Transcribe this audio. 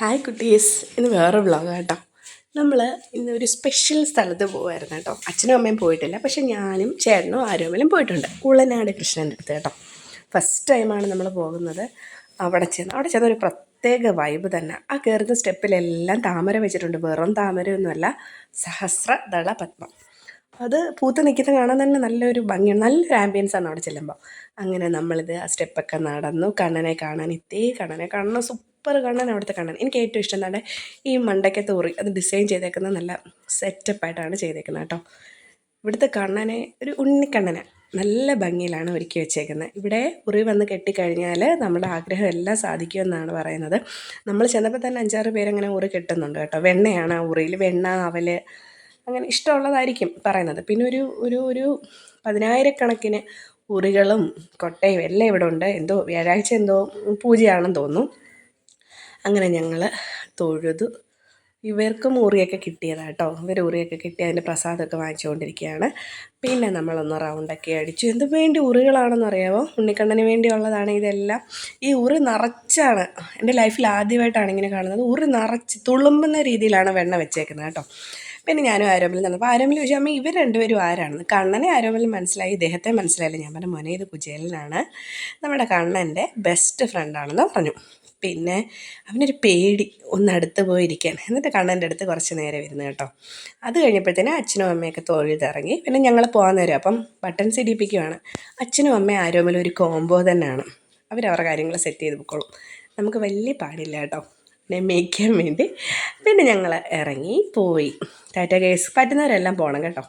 Hi കുട്ടീസ്. ഇന്ന് വേറെ vlog കേട്ടോ നമ്മൾ ഇന്ന് ഒരു സ്പെഷ്യൽ സ്ഥലത്ത് പോകുമായിരുന്നു കേട്ടോ അച്ഛനും അമ്മയും പോയിട്ടില്ല. പക്ഷെ ഞാനും ചേട്ടനും ആരോമലും പോയിട്ടുണ്ട്. ഉള്ളനാട് കൃഷ്ണന്റെ അടുത്ത് കേട്ടോ ഫസ്റ്റ് ടൈമാണ് നമ്മൾ പോകുന്നത് അവിടെ ചെന്ന്. അവിടെ ചെന്ന ഒരു പ്രത്യേക വൈബ് തന്നെ. ആ കയറുന്ന സ്റ്റെപ്പിലെല്ലാം താമര വെച്ചിട്ടുണ്ട്. വെറും താമരയൊന്നുമല്ല. സഹസ്രദള പത്മം. അത് പൂത്ത് നിൽക്കുന്ന കാണാൻ തന്നെ നല്ലൊരു ഭംഗി നല്ലൊരു ആംബിയൻസ് ആണ് അവിടെ ചെല്ലുമ്പോൾ അങ്ങനെ നമ്മളിത് ആ സ്റ്റെപ്പൊക്കെ നടന്നു. കണ്ണനെ കാണാൻ എത്തി കണ്ണനെ കാണണം. സൂപ്പർ കണ്ണൻ അവിടുത്തെ കണ്ണൻ. എനിക്ക് ഏറ്റവും ഇഷ്ടം എന്താണ് ഈ മണ്ടയ്ക്കത്തെ ഉറി അത് ഡിസൈൻ ചെയ്തേക്കുന്നത് നല്ല സെറ്റപ്പായിട്ടാണ് ചെയ്തേക്കുന്നത് കേട്ടോ. ഇവിടുത്തെ കണ്ണനെ ഒരു ഉണ്ണിക്കണ്ണനെ നല്ല ഭംഗിയിലാണ് ഒരുക്കി വെച്ചേക്കുന്നത്. ഇവിടെ ഉറി വന്ന് കെട്ടിക്കഴിഞ്ഞാൽ നമ്മുടെ ആഗ്രഹം എല്ലാം സാധിക്കുമെന്നാണ് പറയുന്നത്. നമ്മൾ ചെന്നപ്പോൾ തന്നെ അഞ്ചാറ് പേരങ്ങനെ ഉറി കെട്ടുന്നുണ്ട് കേട്ടോ. വെണ്ണയാണ് ആ ഉറിയിൽ വെണ്ണ അവൽ അങ്ങനെ ഇഷ്ടമുള്ളതായിരിക്കും പറയുന്നത്. പിന്നെ ഒരു ഒരു ഒരു പതിനായിരക്കണക്കിന് ഉറികളും കൊട്ടയും എല്ലാം ഇവിടെ ഉണ്ട്. എന്തോ വ്യാഴാഴ്ച എന്തോ പൂജയാണെന്ന് തോന്നുന്നു. അങ്ങനെ ഞങ്ങൾ തൊഴുതു. ഇവർക്കും ഉറിയൊക്കെ കിട്ടിയതാണ് കേട്ടോ ഇവർ ഉറിയൊക്കെ കിട്ടി അതിന്റെ പ്രസാദമൊക്കെ വാങ്ങിച്ചുകൊണ്ടിരിക്കുകയാണ് പിന്നെ നമ്മളൊന്ന് റൗണ്ടൊക്കെ അടിച്ചു. എന്ത് വേണ്ടി ഉറികളാണെന്ന് അറിയാമോ ഉണ്ണിക്കണ്ണന് വേണ്ടിയുള്ളതാണ് ഇതെല്ലാം. ഈ ഉറി നിറച്ചാണ്. എന്റെ ലൈഫിൽ ആദ്യമായിട്ടാണ് ഇങ്ങനെ കാണുന്നത്. ഉറി നിറച്ച് തുളുമ്പുന്ന രീതിയിലാണ് വെണ്ണ വെച്ചേക്കുന്നത് കേട്ടോ. പിന്നെ ഞാനും ആരോമലും നടന്നു അപ്പോൾ ആരോമൽ ചോദിച്ചു അമ്മ ഇവർ രണ്ടുപേരും ആരാണെന്ന്? കണ്ണനെ ആരോമലും മനസ്സിലായി. ഇദ്ദേഹത്തെ മനസ്സിലായില്ല. ഞാൻ പറഞ്ഞ മോനെ ഇത് കുചേലനാണ്. നമ്മുടെ കണ്ണന്റെ ബെസ്റ്റ് ഫ്രണ്ടാണെന്ന് പറഞ്ഞു. പിന്നെ അവനൊരു പേടി ഒന്ന് അടുത്ത് പോയിരിക്കാൻ. എന്നിട്ട് കണ്ണന്റെ അടുത്ത് കുറച്ച് നേരം ഇരുന്ന് കേട്ടോ. അത് കഴിഞ്ഞപ്പോഴത്തേനും അച്ഛനും അമ്മയൊക്കെ തൊഴുതിറങ്ങി. പിന്നെ ഞങ്ങൾ പോകാൻ നേരം അപ്പം ബട്ടൺ ഇടിപ്പിക്കുവാണ് അച്ഛനും അമ്മയും ആരോമലും ഒരു കോംബോ തന്നെയാണ്. അവരവരുടെ കാര്യങ്ങൾ സെറ്റ് ചെയ്ത് പൊക്കോളും. നമുക്ക് വലിയ പാടില്ല കേട്ടോ. എന്നെ മേയ്ക്കാൻ വേണ്ടി. പിന്നെ ഞങ്ങൾ ഇറങ്ങി പോയി. ടാറ്റ കേസ് പറ്റുന്നവരെല്ലാം പോകണം കേട്ടോ.